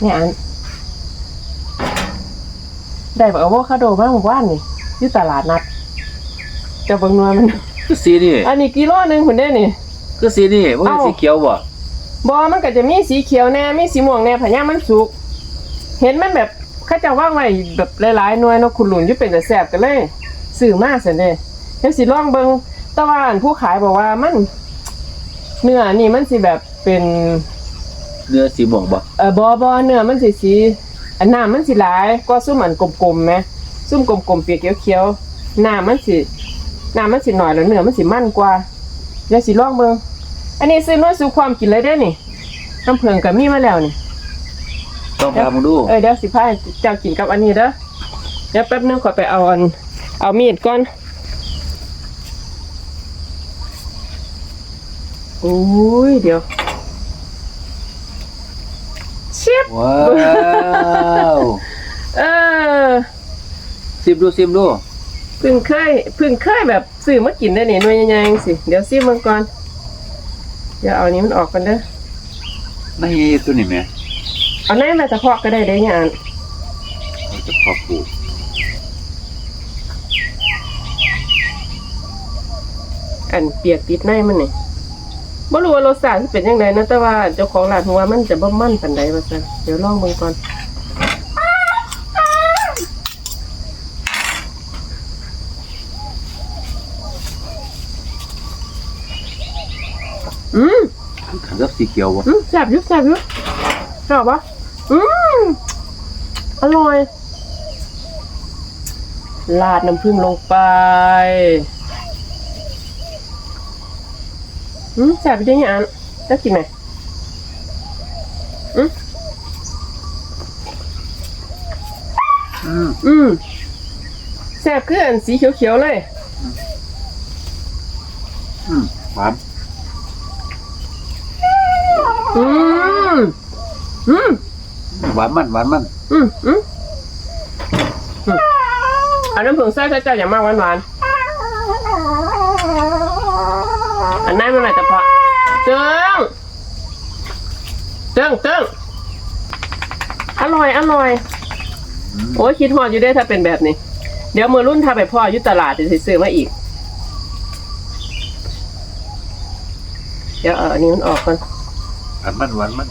เนี่ยอันได้บอกว่าคาโดมาหมู่บ้านนี่ที่ตลาดนัดเจะเบิ่งหนวยมัน คือสีนี่อันนี้กิโลหนึงคุณได้นี่ คือสีนี่บ่ใช่เอ้า สีเขียวบ่บอมันก็จะมีสีเขียวแน่ มีสีม่วงแน่พะย่างมันสุก เห็นมันแบบเขาเจะว่างไว้แบบหลายๆหน่วยเนาะคุณหลุนอยู่เป็นแต่แสบกันเลยสื่อมากเสียเด้เดี๋ยวสิลองเบิงแตะวาอันผู้ขายบอกว่ามัน เนื้อนี่มันสิแบบเป็น เนื้อสีม่วงบ่เออบอบอเนื้อมันสีสีอันน้ำมันสิหลายก็ซุ่มอันกลมๆไหมซุ่มกลมๆเปียกเขียวๆน้ำมันสิน้ำมันสิหน่อยแล้วเนื้อมันสิมันกว่าเดี๋ยวสิลองเบิงอันนี้ซื้อน้อยสู่ความกินเลยได้อนี่น้ำเพิงกับมีมาแล้วนี่ต้องพามาดูเออเดี๋ยวสิพาเจ้ากินกับอันนี้เด้อเดี๋ยวแป๊บนึงขอไปเอาอันเอามีดก่อนโอ้ยเดี๋ยวเชียบ ว้าวเออซิมดูซิมดูเพึ่งเคยเพึ่งเคยแบบซื้อมากินได้นี่หน่วยใหญ่ๆสิเดี๋ยวซิมันก่อนเดี๋ยวเอาอันนี้มันออกกันเด้อไม่ตัวนี้แหม่เอาไหนมาตะเพาะก็ได้ได้ยานเราจะพอปลูกอันเปียกติดในมันนี่ บ่รู้ว่ารสชาติสิเป็นยังไงนะแต่ว่าเจ้าของร้านหัวามันจะบ่มันปานใดว่าซั่นเดี๋ยวลองเบิ่งก่อนอืมขันกับสีเขียวบ่อืมแซ่บอยู่แซ่บอยู่ชอบปะอืมอร่อยลาดน้ำผึ้งลงไป อืมแซ่บจริงอะจะกินไหมอืมอืมอืมแซ่บคืออันสีเขียวๆเลยอืมหวานอืมอืมหวานมันหวานมันอืมอืมอืมเอาน้ำผึ้งใส่ใส่ใจอย่ามากหวานๆอันนั้นมันอะไรแต่พอเจิง เจิงเจิงอร่อยอร่อยอืมโอ้ยคิดฮอดอยู่ได้ถ้าเป็นแบบนี้ เดี๋ยวมือรุ่นถ้าไปพ่ออยู่ตลาดจะซื้อมาอีก เดี๋ยวเอาอันนี้มันออกก่อน หวานมันหวานมัน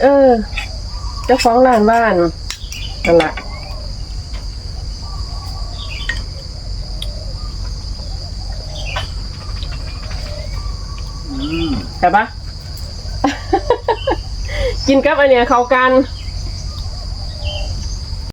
เออ เจ้าของร้านบ้านนั่นแหละอืมแต่ปะ กินกับอันเนี้ยเข้ากัน